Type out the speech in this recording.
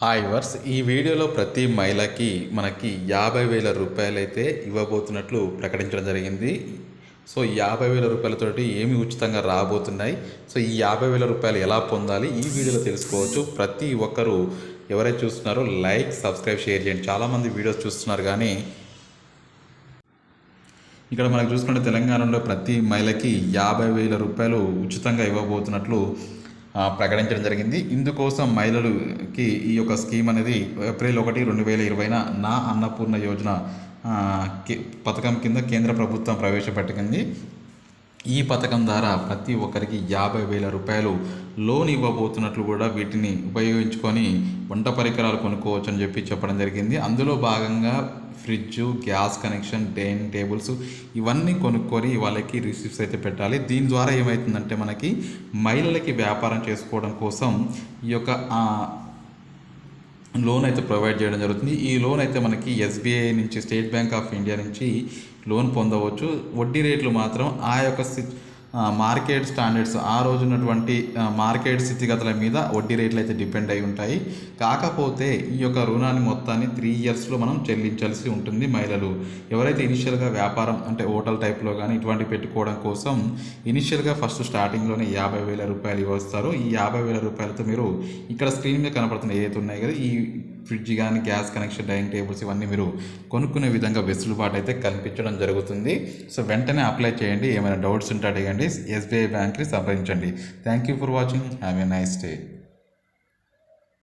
Hi verse ఈ వీడియోలో ప్రతి మహిళకి మనకి యాభై వేల రూపాయలు అయితే ఇవ్వబోతున్నట్లు ప్రకటించడం జరిగింది. సో ఈ యాభై వేల రూపాయలతోటి ఏమి ఉచితంగా రాబోతున్నాయి? సో ఈ యాభై వేల రూపాయలు ఎలా పొందాలి? ఈ వీడియోలో తెలుసుకోవచ్చు. ప్రతి ఒక్కరూ ఎవరైతే చూస్తున్నారో లైక్ సబ్స్క్రైబ్ షేర్ చేయండి. చాలామంది వీడియోస్ చూస్తున్నారు కానీ ఇక్కడ మనకు చూసుకుంటే తెలంగాణలో ప్రతి మహిళకి యాభై వేల రూపాయలు ఉచితంగా ఇవ్వబోతున్నట్లు ప్రకటించడం జరిగింది. ఇందుకోసం మహిళలకి ఈ యొక్క స్కీమ్ అనేది ఏప్రిల్ ఒకటి రెండు వేల ఇరవైన నా అన్నపూర్ణ యోజన పథకం కింద కేంద్ర ప్రభుత్వం ప్రవేశపెట్టింది. ఈ పథకం ద్వారా ప్రతి ఒక్కరికి యాభై వేల రూపాయలు లోన్ ఇవ్వబోతున్నట్లు కూడా వీటిని ఉపయోగించుకొని వంట పరికరాలు కొనుక్కోవచ్చు అని చెప్పి చెప్పడం జరిగింది. అందులో భాగంగా fridge gas connection dining tables ఇవన్నీ కొనుక్కొని వాళ్ళకి రిసీప్ట్స్ అయితే పెట్టాలి. దీని ద్వారా ఏమవుతుందంటే మనకి మహిళలకి వ్యాపారం చేసుకోవడం కోసం ఈ యొక్క లోన్ అయితే ప్రొవైడ్ చేయడం జరుగుతుంది. ఈ లోన్ అయితే మనకి ఎస్బీఐ నుంచి స్టేట్ బ్యాంక్ ఆఫ్ ఇండియా నుంచి లోన్ పొందవచ్చు. వడ్డీ రేట్లు మాత్రం ఆ యొక్క సి- మార్కెట్ స్టాండర్డ్స్ ఆ రోజు ఉన్నటువంటి మార్కెట్ స్థితిగతుల మీద వడ్డీ రేట్లు అయితే డిపెండ్ అయి ఉంటాయి. కాకపోతే ఈ యొక్క రుణాన్ని మొత్తాన్ని త్రీ ఇయర్స్లో మనం చెల్లించాల్సి ఉంటుంది మహిళలు. ఎవరైతే ఇనిషియల్గా వ్యాపారం అంటే హోటల్ టైప్లో కానీ ఇటువంటి పెట్టుకోవడం కోసం ఇనిషియల్గా ఫస్ట్ స్టార్టింగ్లోనే యాభై వేల రూపాయలు ఇవ్వస్తారు. ఈ యాభై వేల రూపాయలతో మీరు ఇక్కడ స్క్రీన్ మీద కనపడుతున్న ఏదైతే ఉన్నాయి కదా ఈ ఫ్రిడ్జ్ కానీ గ్యాస్ కనెక్షన్ డైనింగ్ టేబుల్స్ ఇవన్నీ మీరు కొనుక్కునే విధంగా వెసులుబాటు అయితే కల్పించడం జరుగుతుంది. సో వెంటనే అప్లై చేయండి. ఏమైనా డౌట్స్ ఉంటే అడగండి. ఎస్బీఐ బ్యాంక్ని సంప్రదించండి. Thank you for watching. Have a nice day.